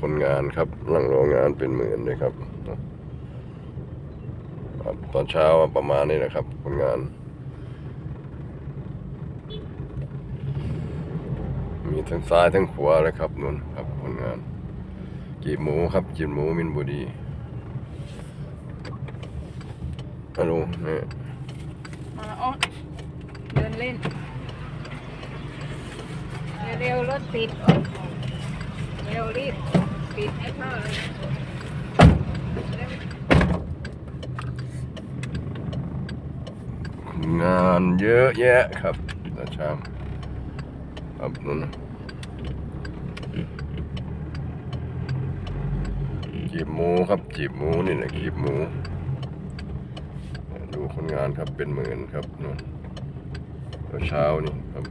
คนงานครับหลังโรงงานเป็นหมื่นเลยครับ ตอนเช้าประมาณนี้นะครับ คนงาน มีทั้งซ้ายทั้งขวาเลยครับนุ่นครับคนงานกีบหมูครับกีบหมูมินบุรีฮัลโหลนี่มาละอ้อเดินเล่นเร็วรถติดเร็วรีบ ปิดให้พ่อเลยงานเยอะแยะครับตอนเช้าครับนุ่นจีบหมูครับจีบหมูนี่แหละจีบหมู ดูคนงานครับเป็นหมื่นครับนู่นตอนเช้านี่ครับ